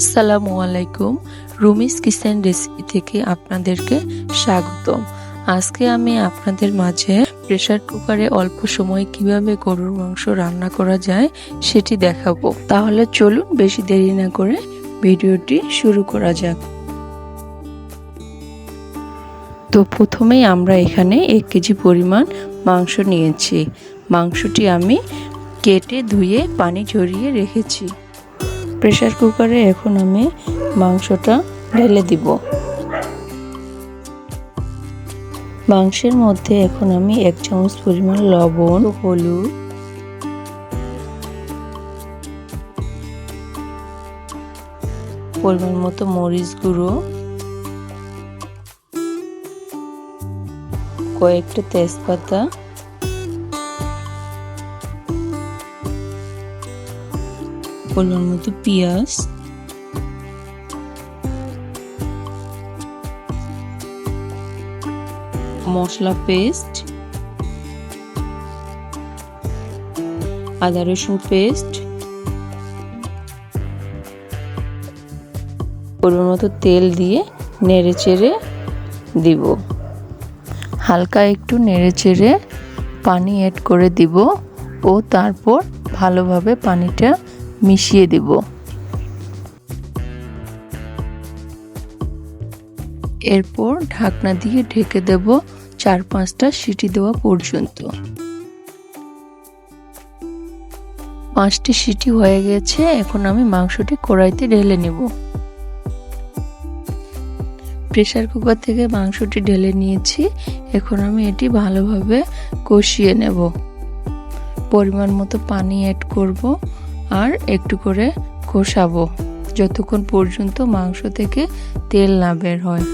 আসসালামু আলাইকুম। রুমিস kitchen recipe থেকে আপনাদেরকে স্বাগতম। আজকে আমি আপনাদের মাঝে প্রেসার কুকারে অল্প সময়ে কীভাবে গরুর মাংস রান্না করা যায় সেটি দেখাবো। তাহলে চলুন বেশি দেরি না করে ভিডিওটি শুরু করা যাক। তো প্রথমেই আমরা এখানে এক কেজি পরিমাণ মাংস নিয়েছি। মাংসটি আমি কেটে ধুয়ে পানি ঝরিয়ে রেখেছি। প্রেসার কুকারে এখন আমি মাংসটা ঢেলে দিব। মাংসের মধ্যে এখন আমি এক চামচ পরিমাণ লবণ, হলুদ, পরিমাণ মতো মরিচ গুঁড়ো, কয়েকটা তেজপাতা পরিমাণ মতো পেঁয়াজ মশলা পেস্ট আদা রসুন পেস্ট পরিমাণ মতো তেল দিয়ে নেড়ে চেড়ে দিব। হালকা একটু নেড়ে চেড়ে পানি অ্যাড করে দিব ও তারপর ভালোভাবে পানিটা মিশিয়ে দেব। এরপর ঢাকনা দিয়ে ঢেকে দেব চার পাঁচটা সিটি দেওয়া পর্যন্ত। পাঁচটি সিটি হয়ে গেছে, এখন আমি মাংসটি কড়াইতে ঢেলে নেব। প্রেসার কুকার থেকে মাংসটি ঢেলে নিয়েছি, এখন আমি এটি ভালোভাবে কষিয়ে নেব। পরিমাণ মতো পানি অ্যাড করব। আর একটু করে কষাবো, যতক্ষণ পর্যন্ত মাংস থেকে তেল না বের হয়।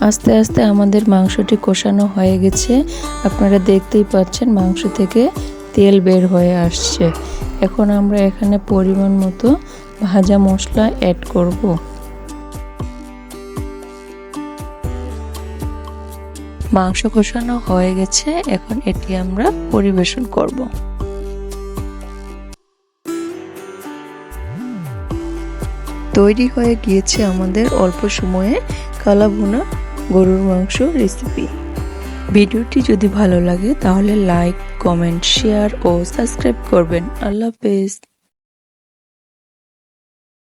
আস্তে আস্তে আমাদের মাংসটি কষানো হয়ে গেছে। আপনারা দেখতেই পাচ্ছেন মাংস থেকে তেল বের হয়ে আসছে। এখন আমরা এখানে পরিমাণ মতো ভাজা মশলা অ্যাড করব। মাংস কষানো হয়ে গেছে, এখন এটি আমরা পরিবেশন করব। তৈরি হয়ে গিয়েছে আমাদের অল্প সময়ে কালা ভুনা গরুর মাংস রেসিপি ভিডিওটি যদি ভালো লাগে তাহলে লাইক কমেন্ট শেয়ার ও সাবস্ক্রাইব করবেন। আল্লাহ হাফেজ।